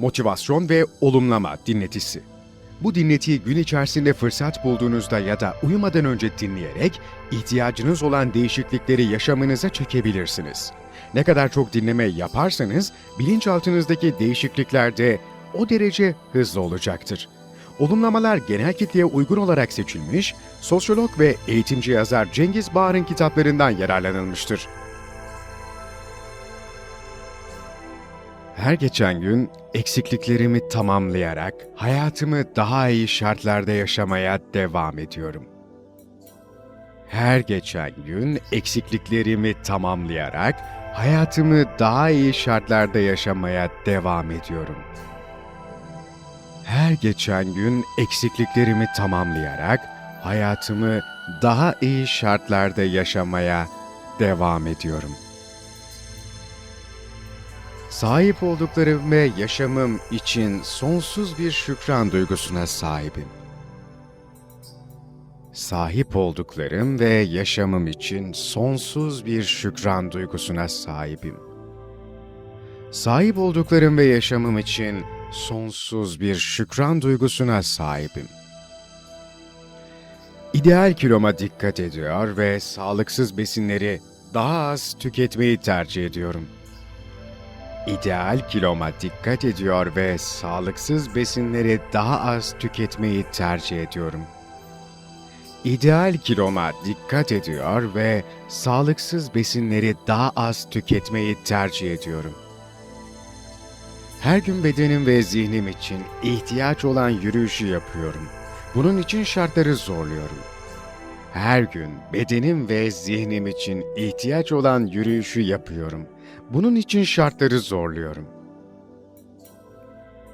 motivasyon ve olumlama dinletisi. Bu dinletiyi gün içerisinde fırsat bulduğunuzda ya da uyumadan önce dinleyerek ihtiyacınız olan değişiklikleri yaşamınıza çekebilirsiniz. Ne kadar çok dinleme yaparsanız bilinçaltınızdaki değişiklikler de o derece hızlı olacaktır. Olumlamalar genel kitleye uygun olarak seçilmiş, sosyolog ve eğitimci yazar Cengiz Bağır'ın kitaplarından yararlanılmıştır. Her geçen gün eksikliklerimi tamamlayarak hayatımı daha iyi şartlarda yaşamaya devam ediyorum. Her geçen gün eksikliklerimi tamamlayarak hayatımı daha iyi şartlarda yaşamaya devam ediyorum. Her geçen gün eksikliklerimi tamamlayarak hayatımı daha iyi şartlarda yaşamaya devam ediyorum. Sahip olduklarım ve yaşamım için sonsuz bir şükran duygusuna sahibim. Sahip olduklarım ve yaşamım için sonsuz bir şükran duygusuna sahibim. Sahip olduklarım ve yaşamım için sonsuz bir şükran duygusuna sahibim. İdeal kiloma dikkat ediyor ve sağlıksız besinleri daha az tüketmeyi tercih ediyorum. İdeal kiloma dikkat ediyor ve sağlıksız besinleri daha az tüketmeyi tercih ediyorum. İdeal kiloma dikkat ediyor ve sağlıksız besinleri daha az tüketmeyi tercih ediyorum. Her gün bedenim ve zihnim için ihtiyaç olan yürüyüşü yapıyorum. Bunun için şartları zorluyorum. Her gün bedenim ve zihnim için ihtiyaç olan yürüyüşü yapıyorum. Bunun için şartları zorluyorum.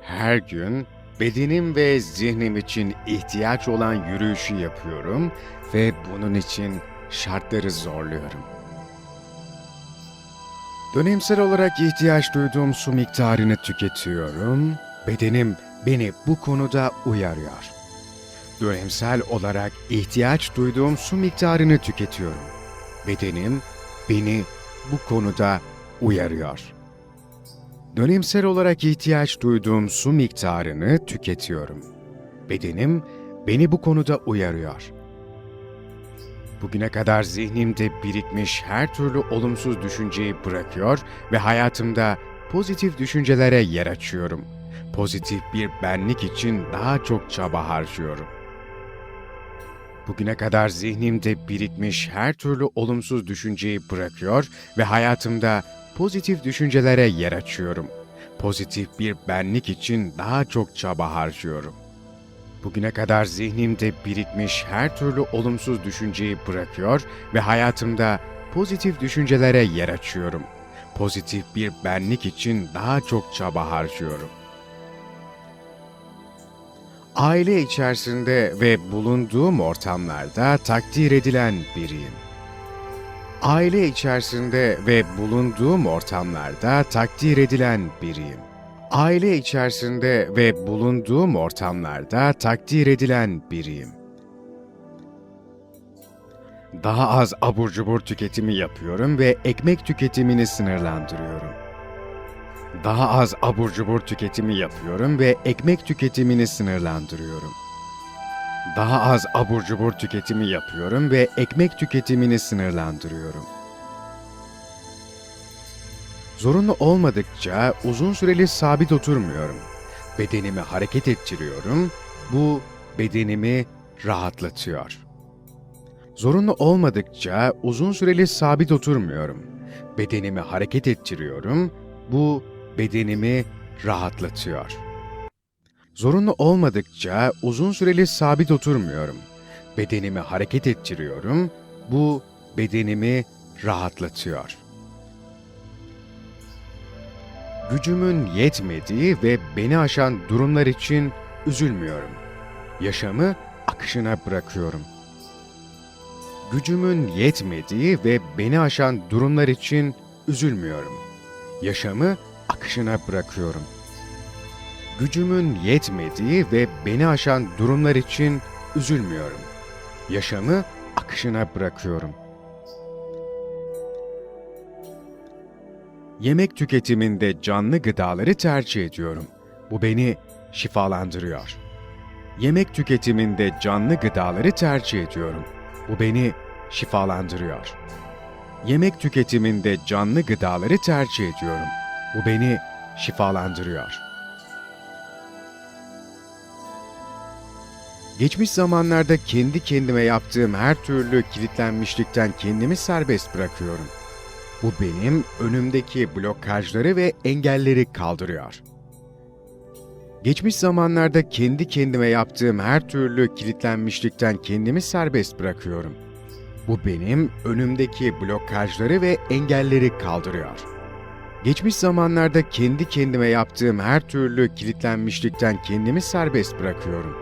Her gün bedenim ve zihnim için ihtiyaç olan yürüyüşü yapıyorum ve bunun için şartları zorluyorum. Dönemsel olarak ihtiyaç duyduğum su miktarını tüketiyorum. Bedenim beni bu konuda uyarıyor. Dönemsel olarak ihtiyaç duyduğum su miktarını tüketiyorum. Bedenim beni bu konuda uyarıyor. Dönemsel olarak ihtiyaç duyduğum su miktarını tüketiyorum. Bedenim beni bu konuda uyarıyor. Bugüne kadar zihnimde birikmiş her türlü olumsuz düşünceyi bırakıyor ve hayatımda pozitif düşüncelere yer açıyorum. Pozitif bir benlik için daha çok çaba harcıyorum. Bugüne kadar zihnimde birikmiş her türlü olumsuz düşünceyi bırakıyor ve hayatımda pozitif düşüncelere yer açıyorum. Pozitif bir benlik için daha çok çaba harcıyorum. Bugüne kadar zihnimde birikmiş her türlü olumsuz düşünceyi bırakıyor ve hayatımda pozitif düşüncelere yer açıyorum. Pozitif bir benlik için daha çok çaba harcıyorum. Aile içerisinde ve bulunduğum ortamlarda takdir edilen biriyim. Aile içerisinde ve bulunduğum ortamlarda takdir edilen biriyim. Aile içerisinde ve bulunduğum ortamlarda takdir edilen biriyim. Daha az abur cubur tüketimi yapıyorum ve ekmek tüketimini sınırlandırıyorum. Daha az abur cubur tüketimi yapıyorum ve ekmek tüketimini sınırlandırıyorum. Daha az abur cubur tüketimi yapıyorum ve ekmek tüketimini sınırlandırıyorum. Zorunlu olmadıkça uzun süreli sabit oturmuyorum. Bedenimi hareket ettiriyorum. Bu bedenimi rahatlatıyor. Zorunlu olmadıkça uzun süreli sabit oturmuyorum. Bedenimi hareket ettiriyorum. Bu bedenimi rahatlatıyor. Zorunlu olmadıkça uzun süreli sabit oturmuyorum. Bedenimi hareket ettiriyorum. Bu bedenimi rahatlatıyor. Gücümün yetmediği ve beni aşan durumlar için üzülmüyorum. Yaşamı akışına bırakıyorum. Gücümün yetmediği ve beni aşan durumlar için üzülmüyorum. Yaşamı akışına bırakıyorum. Gücümün yetmediği ve beni aşan durumlar için üzülmüyorum. Yaşamı akışına bırakıyorum. Yemek tüketiminde canlı gıdaları tercih ediyorum. Bu beni şifalandırıyor. Yemek tüketiminde canlı gıdaları tercih ediyorum. Bu beni şifalandırıyor. Yemek tüketiminde canlı gıdaları tercih ediyorum. Bu beni şifalandırıyor. Geçmiş zamanlarda kendi kendime yaptığım her türlü kilitlenmişlikten kendimi serbest bırakıyorum. Bu benim önümdeki blokajları ve engelleri kaldırıyor. Geçmiş zamanlarda kendi kendime yaptığım her türlü kilitlenmişlikten kendimi serbest bırakıyorum. Bu benim önümdeki blokajları ve engelleri kaldırıyor. Geçmiş zamanlarda kendi kendime yaptığım her türlü kilitlenmişlikten kendimi serbest bırakıyorum.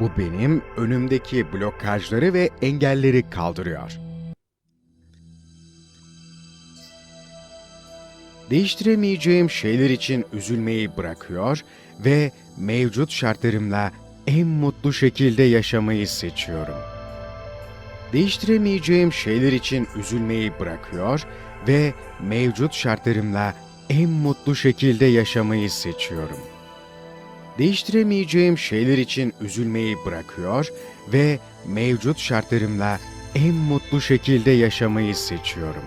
Bu benim önümdeki blokajları ve engelleri kaldırıyor. Değiştiremeyeceğim şeyler için üzülmeyi bırakıyor ve mevcut şartlarımla en mutlu şekilde yaşamayı seçiyorum. Değiştiremeyeceğim şeyler için üzülmeyi bırakıyor ve mevcut şartlarımla en mutlu şekilde yaşamayı seçiyorum. Değiştiremeyeceğim şeyler için üzülmeyi bırakıyor ve mevcut şartlarımla en mutlu şekilde yaşamayı seçiyorum.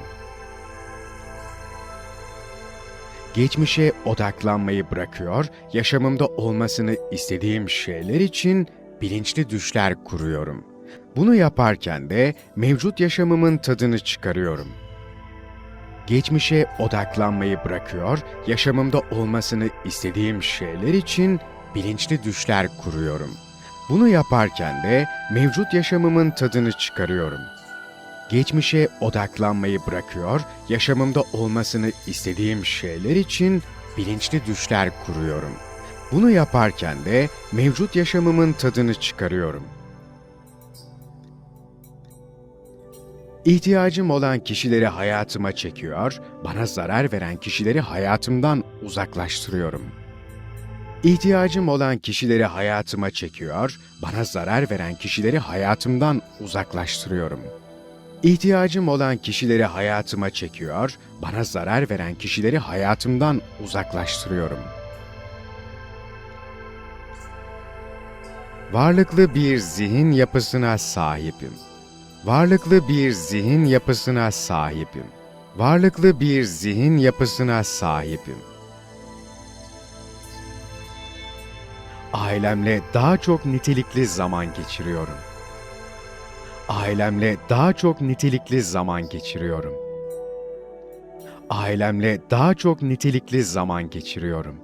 Geçmişe odaklanmayı bırakıyor, yaşamımda olmasını istediğim şeyler için bilinçli düşler kuruyorum. Bunu yaparken de mevcut yaşamımın tadını çıkarıyorum. Geçmişe odaklanmayı bırakıyor, yaşamımda olmasını istediğim şeyler için bilinçli düşler kuruyorum. Bunu yaparken de mevcut yaşamımın tadını çıkarıyorum. Geçmişe odaklanmayı bırakıyor, yaşamımda olmasını istediğim şeyler için bilinçli düşler kuruyorum. Bunu yaparken de mevcut yaşamımın tadını çıkarıyorum. İhtiyacım olan kişileri hayatıma çekiyor, bana zarar veren kişileri hayatımdan uzaklaştırıyorum. İhtiyacım olan kişileri hayatıma çekiyor, bana zarar veren kişileri hayatımdan uzaklaştırıyorum. İhtiyacım olan kişileri hayatıma çekiyor, bana zarar veren kişileri hayatımdan uzaklaştırıyorum. Varlıklı bir zihin yapısına sahibim. Varlıklı bir zihin yapısına sahibim. Varlıklı bir zihin yapısına sahibim. Ailemle daha çok nitelikli zaman geçiriyorum. Ailemle daha çok nitelikli zaman geçiriyorum. Ailemle daha çok nitelikli zaman geçiriyorum.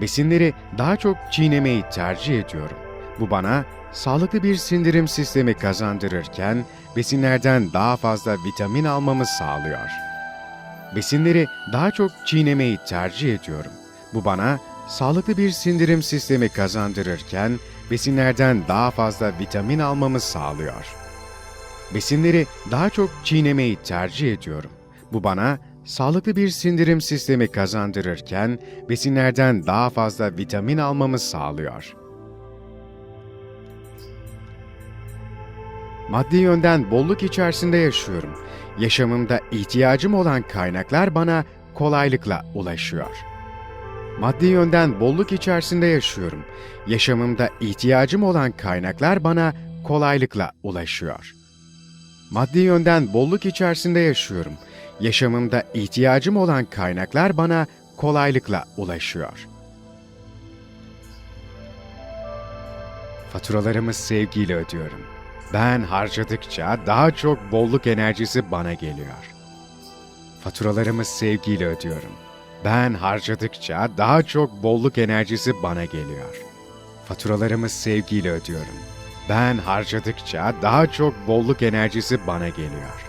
Besinleri daha çok çiğnemeyi tercih ediyorum. Bu bana sağlıklı bir sindirim sistemi kazandırırken besinlerden daha fazla vitamin almamı sağlıyor. Besinleri daha çok çiğnemeyi tercih ediyorum. Bu bana sağlıklı bir sindirim sistemi kazandırırken besinlerden daha fazla vitamin almamı sağlıyor. Besinleri daha çok çiğnemeyi tercih ediyorum. Bu bana sağlıklı bir sindirim sistemi kazandırırken besinlerden daha fazla vitamin almamı sağlıyor. Maddi yönden bolluk içerisinde yaşıyorum. Yaşamımda ihtiyacım olan kaynaklar bana kolaylıkla ulaşıyor. Maddi yönden bolluk içerisinde yaşıyorum. Yaşamımda ihtiyacım olan kaynaklar bana kolaylıkla ulaşıyor. Maddi yönden bolluk içerisinde yaşıyorum. Yaşamımda ihtiyacım olan kaynaklar bana kolaylıkla ulaşıyor. Faturalarımı sevgiyle ödüyorum. Ben harcadıkça daha çok bolluk enerjisi bana geliyor. Faturalarımı sevgiyle ödüyorum. Ben harcadıkça daha çok bolluk enerjisi bana geliyor. Faturalarımı sevgiyle ödüyorum. Ben harcadıkça daha çok bolluk enerjisi bana geliyor.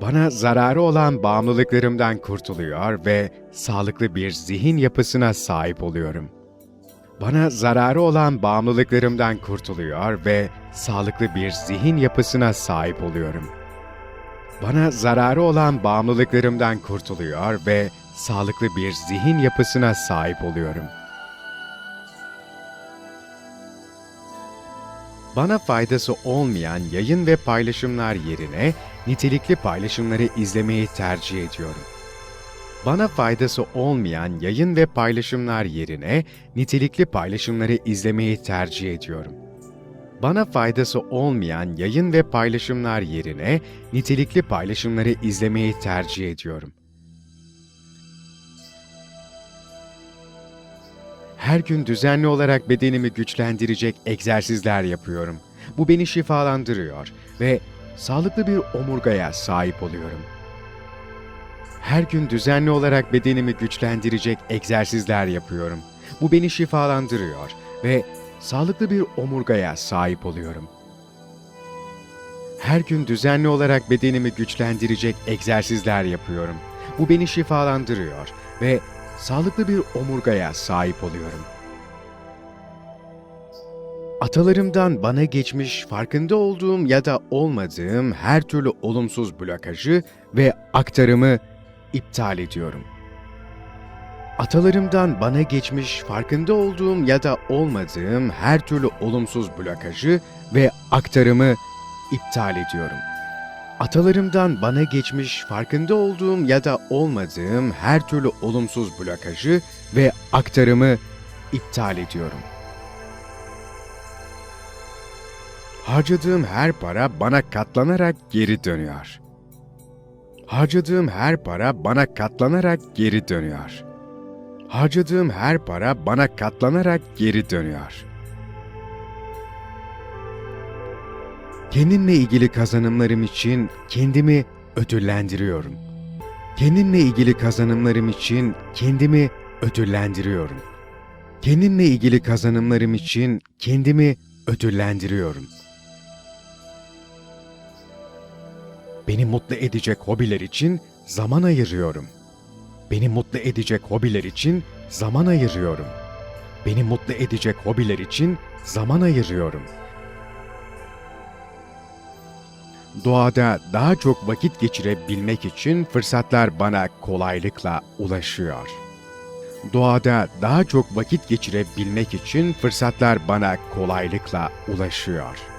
Bana zararı olan bağımlılıklarımdan kurtuluyor ve sağlıklı bir zihin yapısına sahip oluyorum. Bana zararı olan bağımlılıklarımdan kurtuluyor ve sağlıklı bir zihin yapısına sahip oluyorum. Bana zararı olan bağımlılıklarımdan kurtuluyor ve sağlıklı bir zihin yapısına sahip oluyorum. Bana faydası olmayan yayın ve paylaşımlar yerine nitelikli paylaşımları izlemeyi tercih ediyorum. Bana faydası olmayan yayın ve paylaşımlar yerine nitelikli paylaşımları izlemeyi tercih ediyorum. Bana faydası olmayan yayın ve paylaşımlar yerine nitelikli paylaşımları izlemeyi tercih ediyorum. Her gün düzenli olarak bedenimi güçlendirecek egzersizler yapıyorum. Bu beni şifalandırıyor ve sağlıklı bir omurgaya sahip oluyorum. Her gün düzenli olarak bedenimi güçlendirecek egzersizler yapıyorum. Bu beni şifalandırıyor ve sağlıklı bir omurgaya sahip oluyorum. Her gün düzenli olarak bedenimi güçlendirecek egzersizler yapıyorum. Bu beni şifalandırıyor ve sağlıklı bir omurgaya sahip oluyorum. Atalarımdan bana geçmiş farkında olduğum ya da olmadığım her türlü olumsuz blokajı ve aktarımı iptal ediyorum. Atalarımdan bana geçmiş farkında olduğum ya da olmadığım her türlü olumsuz blokajı ve aktarımı iptal ediyorum. Atalarımdan bana geçmiş farkında olduğum ya da olmadığım her türlü olumsuz blokajı ve aktarımı iptal ediyorum. Harcadığım her para bana katlanarak geri dönüyor. Harcadığım her para bana katlanarak geri dönüyor. Harcadığım her para bana katlanarak geri dönüyor. Kendimle ilgili kazanımlarım için kendimi ödüllendiriyorum. Kendimle ilgili kazanımlarım için kendimi ödüllendiriyorum. Kendimle ilgili kazanımlarım için kendimi ödüllendiriyorum. Beni mutlu edecek hobiler için zaman ayırıyorum. Beni mutlu edecek hobiler için zaman ayırıyorum. Beni mutlu edecek hobiler için zaman ayırıyorum. Doğada daha çok vakit geçirebilmek için fırsatlar bana kolaylıkla ulaşıyor. Doğada daha çok vakit geçirebilmek için fırsatlar bana kolaylıkla ulaşıyor.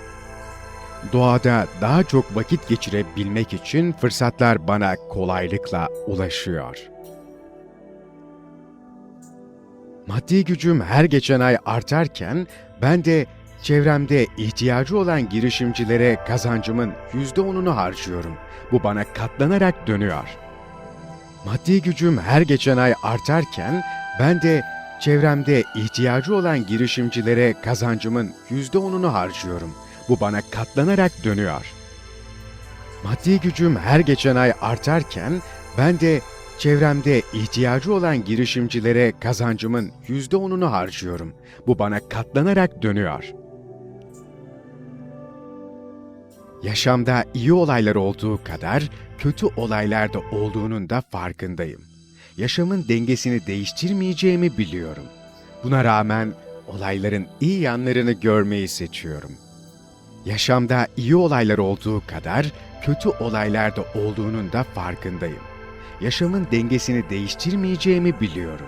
Doğada daha çok vakit geçirebilmek için fırsatlar bana kolaylıkla ulaşıyor. Maddi gücüm her geçen ay artarken ben de çevremde ihtiyacı olan girişimcilere kazancımın yüzde onunu harcıyorum. Bu bana katlanarak dönüyor. Maddi gücüm her geçen ay artarken ben de çevremde ihtiyacı olan girişimcilere kazancımın yüzde onunu harcıyorum. Bu bana katlanarak dönüyor. Maddi gücüm her geçen ay artarken ben de çevremde ihtiyacı olan girişimcilere kazancımın yüzde onunu harcıyorum. Bu bana katlanarak dönüyor. Yaşamda iyi olaylar olduğu kadar kötü olaylar da olduğunun da farkındayım. Yaşamın dengesini değiştirmeyeceğimi biliyorum. Buna rağmen olayların iyi yanlarını görmeyi seçiyorum. Yaşamda iyi olaylar olduğu kadar kötü olaylar da olduğunun da farkındayım. Yaşamın dengesini değiştirmeyeceğimi biliyorum.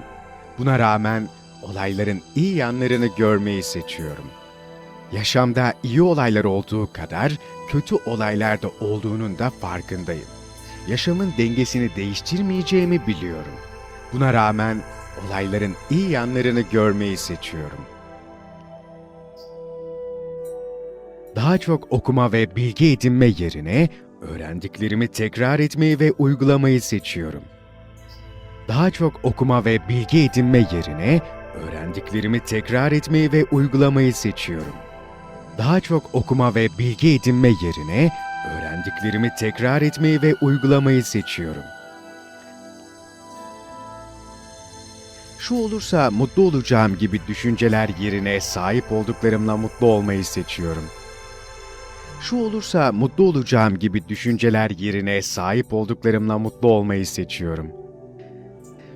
Buna rağmen olayların iyi yanlarını görmeyi seçiyorum. Yaşamda iyi olaylar olduğu kadar kötü olaylar da olduğunun da farkındayım. Yaşamın dengesini değiştirmeyeceğimi biliyorum. Buna rağmen olayların iyi yanlarını görmeyi seçiyorum. Daha çok okuma ve bilgi edinme yerine öğrendiklerimi tekrar etmeyi ve uygulamayı seçiyorum. Daha çok okuma ve bilgi edinme yerine öğrendiklerimi tekrar etmeyi ve uygulamayı seçiyorum. Daha çok okuma ve bilgi edinme yerine öğrendiklerimi tekrar etmeyi ve uygulamayı seçiyorum. Şu olursa mutlu olacağım gibi düşünceler yerine sahip olduklarımla mutlu olmayı seçiyorum. Şu olursa mutlu olacağım gibi düşünceler yerine sahip olduklarımla mutlu olmayı seçiyorum.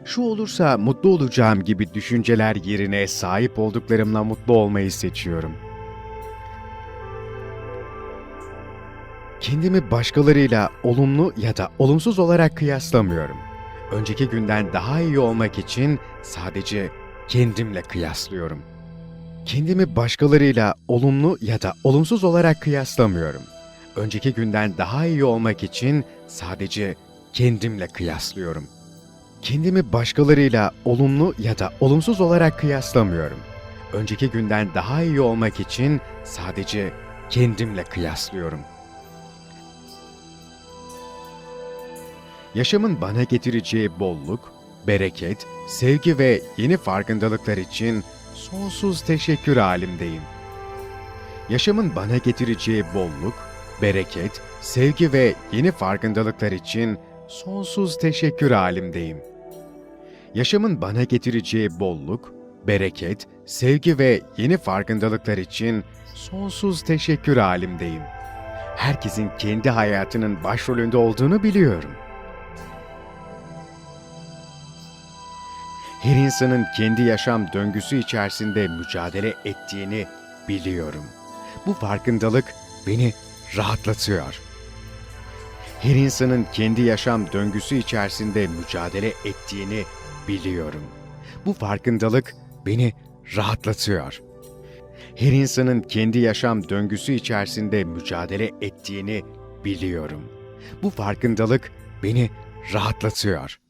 Şu olursa mutlu olacağım gibi düşünceler yerine sahip olduklarımla mutlu olmayı seçiyorum. Kendimi başkalarıyla olumlu ya da olumsuz olarak kıyaslamıyorum. Önceki günden daha iyi olmak için sadece kendimle kıyaslıyorum. Kendimi başkalarıyla olumlu ya da olumsuz olarak kıyaslamıyorum. Önceki günden daha iyi olmak için sadece kendimle kıyaslıyorum. Kendimi başkalarıyla olumlu ya da olumsuz olarak kıyaslamıyorum. Önceki günden daha iyi olmak için sadece kendimle kıyaslıyorum. Yaşamın bana getireceği bolluk, bereket, sevgi ve yeni farkındalıklar için sonsuz teşekkür halimdeyim. Yaşamın bana getireceği bolluk, bereket, sevgi ve yeni farkındalıklar için sonsuz teşekkür halimdeyim. Yaşamın bana getireceği bolluk, bereket, sevgi ve yeni farkındalıklar için sonsuz teşekkür halimdeyim. Herkesin kendi hayatının başrolünde olduğunu biliyorum. Her insanın kendi yaşam döngüsü içerisinde mücadele ettiğini biliyorum. Bu farkındalık beni rahatlatıyor. Her insanın kendi yaşam döngüsü içerisinde mücadele ettiğini biliyorum. Bu farkındalık beni rahatlatıyor. Her insanın kendi yaşam döngüsü içerisinde mücadele ettiğini biliyorum. Bu farkındalık beni rahatlatıyor.